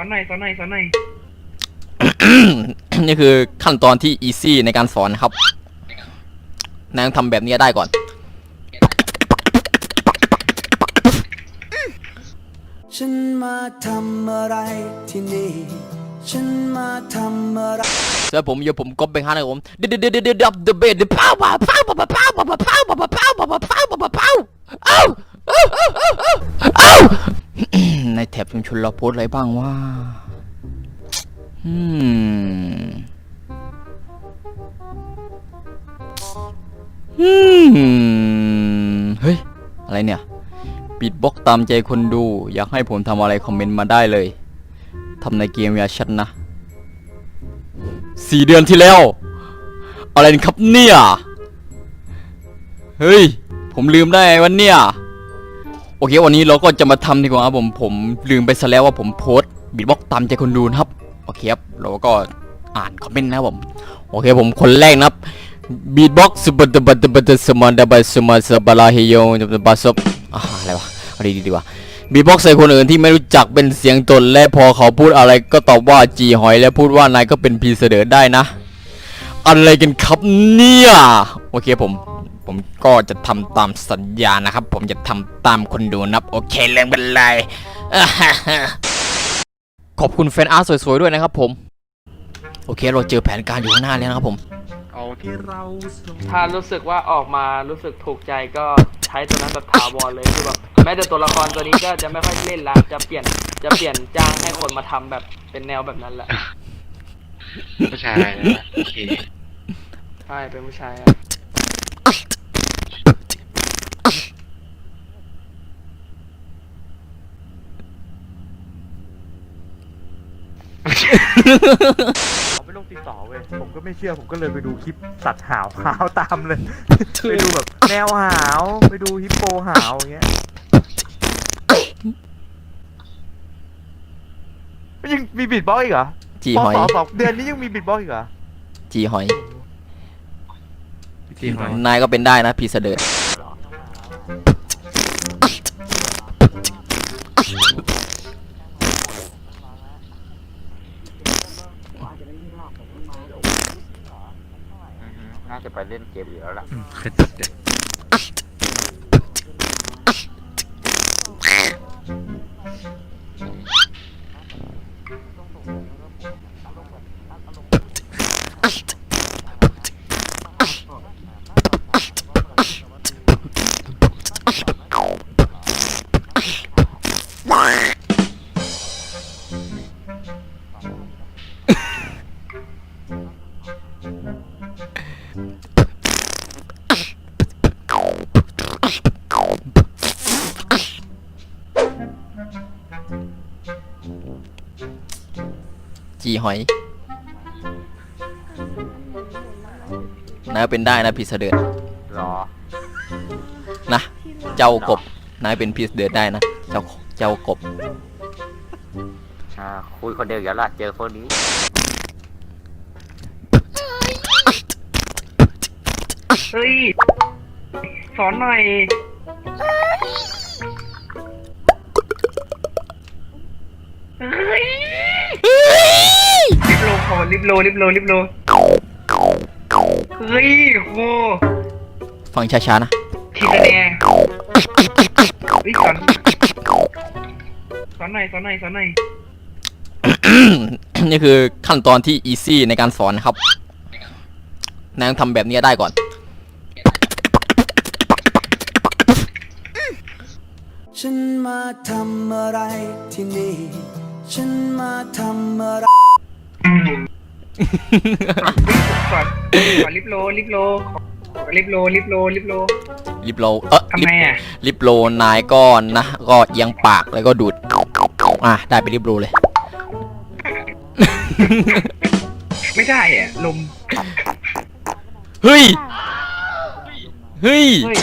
อนหน่อยสอนหน่อยสอนหน่อยนี่คือขั้นตอนที่อีซี่ในการสอนนะครับนายต้องทำแบบนี้ได้ก่อน ฉันมาทำอะไรที่นี่ฉันมาทำอะไรแล้วผมเดี๋ยวผมก๊อปไปห้านะครับผมเดี๋ยวเดี๋ยวเดี๋ยวเดี๋ยวเดี๋ยวเดี๋ยวเดี๋ยวเดี๋ยวเผาเผาเผาเผาเผาเผาเผาเผาเผาเผาเผาเผาเผาเผาเผาเในแถบชุมชนเราโพสอะไรบ้างว่าอืมอืมเฮ้ย อะไรเนี่ย ปิดบล็อกตามใจคนดู อยากให้ผมทำอะไรคอมเมนต์มาได้เลยทำในเกมยาชัดนะสี่เดือนที่แล้ว อะไรครับเนี่ย เฮ้ย ผมลืมได้ไวันเนี่ย โอเค วันนี้เราก็จะมาทำดีกว่าครับผมผมลืมไปซะแล้วว่าผมโพสบิดบ็อกตามใจคนดูนะครับโอเคครับเราก็อ่านคอมเมนต์นะครับผมโอเคผมคนแรกนะครับบีทบ็อกซ์บัตบัตบัตสมันดาบัสมาสบาลาเฮโยบัสบอ่าอะไรวะเอาดีดีว่าบีบ็อกซ์ใส่คนอื่นที่ไม่รู้จักเป็นเสียงตนและพอเขาพูดอะไรก็ตอบว่าจีหอยและพูดว่านายก็เป็นพีเสดอได้นะ อะไรกันครับเนี่ย โอเคผม ผมก็จะทำตามสัญญานะครับ ผมจะทำตามคนดูนะครับ โอเคเรื่องเป็นไร ขอบคุณแฟนอาร์ตสวยๆด้วยนะครับ ผม โอเค เราเจอแผนการอยู่ข้างหน้าแล้วนะครับผม เอาที่เราถ้ารู้สึกว่าออกมารู้สึกถูกใจก็ใช้ตัวนั้นแบบถาวรเลยคือแบบแม้แต่ตัวละครตัวนี้ก็จะไม่ค่อยเล่นละจะเปลี่ยนจะเปลี่ยนจ้างให้คนมาทำแบบเป็นแนวแบบนั้นแหละผู้ชายนะโอเคใช่เป็นผู้ชายอะ เขาไปลงติดต่อเว้ย ผมก็ไม่เชื่อ ผมก็เลยไปดูคลิปสัตว์หาวหาวตามเลย ไปดูแบบแนวหาว ไปดูฮิปโปหาวอย่างเงี้ยยังมีบิดบ็อกซ์อีกเหรอจีปหอยสองสองเดือนนี้ยังมีบิดบ็อกซ์อีกเหรอจีหอยจริงเหรอนายก็เป็นได้นะพีเสดอ น่าจะไปเล่นเกมอยู่แล้วล่ะ เคยตัดเลย จีหอยนายก็เป็นได้นะพีเสดอรอ นะ เจ้ากบนายเป็นพีเสดอได้นะ เจ้าเจ้ากบอ่าคุยคนเดียวอยู่แล้วล่ะเจอคนนี้ เฮ้ย สอนหน่อย เฮ้ยลิบ โลพอลิบโลลิบโลลิบโลเฮ้ยโหฟังช้าๆนะทีละแน่เฮ้ยสอนสอนหน่อยสอนหน่อยสอนหน่อยนี่คือขั้นตอนที่อีซี่ในการสอนนะครับนายต้องทำแบบนี้ได้ก่อน ฉันมาทำอะไรที่นี่ ฉันมาทำอะไร สอนสอนลิบโลลิบโลลิบโลลิบโลลิบโลลิปโล เออทำลิปไมอะลิปโลนายก็นะ ก็เอียงปากแล้วก็ดูด อะ ได้ไปนลิปโลเลย ไม่ได้อะลมเฮ้ย เฮ้ย เฮ้ย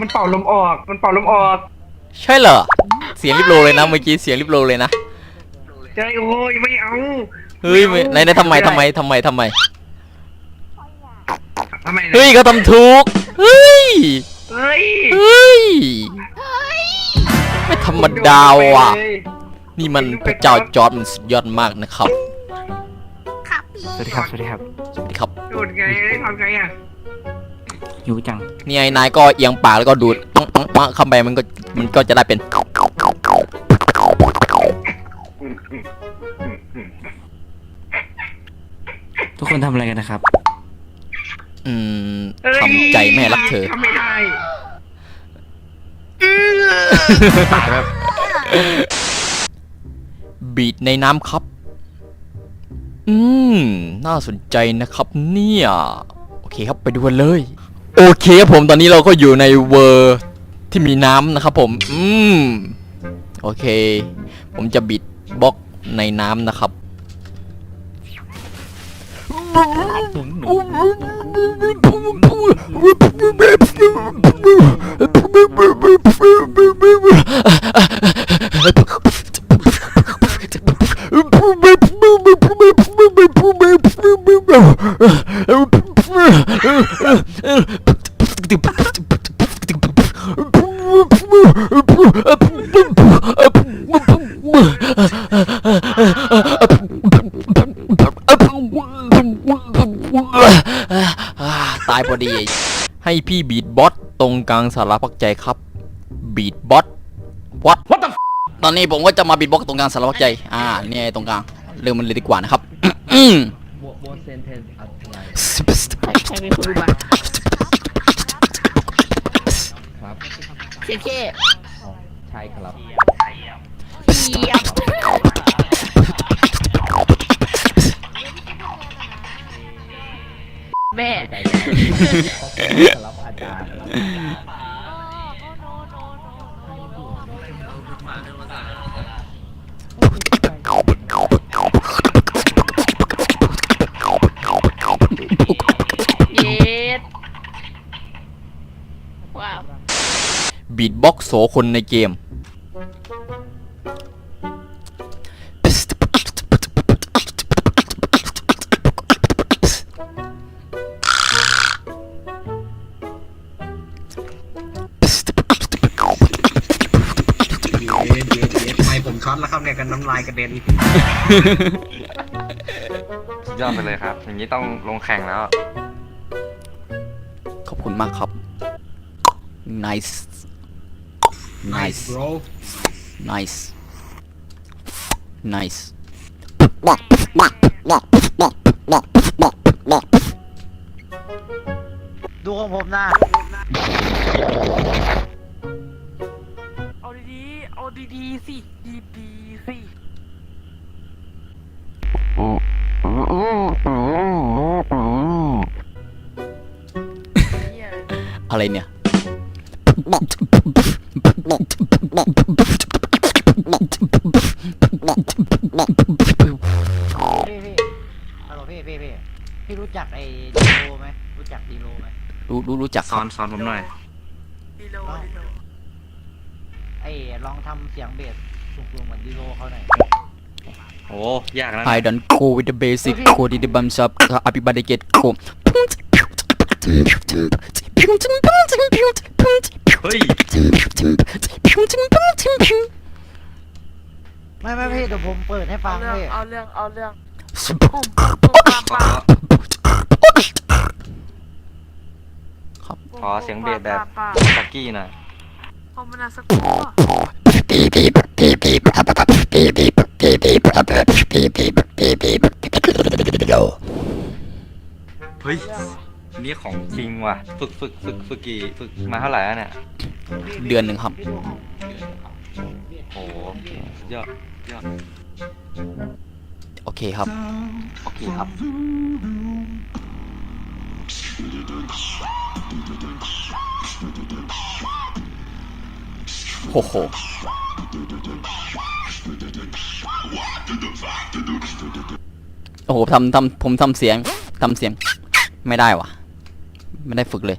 มันเป่าลมออก มันเป่าลมออก ใช่เหรอ เสียงลิปโลเลยนะ เมื่อกี้เสียงลิปโลเลยนะ ใช่โอ้ยไม่เอาเฮ้ยไม่ไหนไหนทำไมทำไมทำไมทำไม ทำไมนะเฮ้ยเขาทำถูก เฮ้ย เฮ้ยเฮ้ย ไม่ธรรมดาว่ะเลยนี่มันพระเจ้าจอร์ดมันสุดยอดมากนะครับสวัสดีครับ สวัสดีครับ สวัสดีครับ โดดไงทำไงอะหิวจัง นี่ไอ้นายก็เอียงปากแล้วก็ดูดปังปังปังเข้าไปมันก็มันก็จะได้เป็น คนทำอะไรกันนะครับ อืมทำใจแม่รักเธอ ทำไม่ได้ตายแบบบีดในน้ำครับ อืม น่าสนใจนะครับเนี่ย โอเคครับไปดูกันเลย โอเคครับผมตอนนี้เราก็อยู่ในเวอร์ที่มีน้ำนะครับผม อืม โอเค ผมจะบิดบล็อกในน้ำนะครับ Uh, uh, uh, uh, uh. ายพอดี ให้พี่บีดบอสตรงกลางสาระพักใจครับ บีดบอส what what the ตอนนี้ผมก็จะมาบีดบล็อกตรงกลางสาระพักใจ อ่าเนี่ยตรงกลางเริ่มมันเลยดีกว่านะครับอืมใครเป็นคนรู้บ้างเช็ดเคใช่ครับ เย็ดว้าว บีดบ็อกโสคนในเกม นี่ยกันน้ำลายกระเด็นสุดยอดไปเลยครับ อย่างนี้ต้องลงแข่งแล้ว ขอบคุณมากครับ nice nice bro nice nice ดูของผมนะเอา ดีๆเอาดีๆสิดีๆสิเหี้ยอะไรเนี่ย พี่พี่ฮัลโหลพี่พี่พี่พี่รู้จักไอ้ดีโลไหมรู้จักดีโลไหมรู้รู้รู้จักสอนสอนผมหน่อยดีโลดีโลไอ้ลองทำเสียงเบสสูงๆเหมือนดีโลเขาหน่อย โอ้ยากแล้ว I don't go with the basic code in the bums up everybody get go เฮ้ย ไม่ไม่พี่เดี๋ยวผมเปิดให้ฟัเอางเรื่องพี่เอาเรื่องเอาเรื่องปุ่มปุ่มปามขอปามขอเสียงเบสแบบปามสักกี้หน่อยพ อมันน่าสักครู่เฮ้ยนี่ของจริงว่ะ ฝึกฝึกฝึกฝึกกี่ฝึกมาเท่าไหร่แล้วเนี่ยเดือนหนึ่งครับ โอ้โหสุดยอดสุดยอดโอเคครับ โอเคครับ โอ้โหโอ้โหทำทำผมทำเสียงทำเสียง ไม่ได้วะไม่ได้ฝึกเลย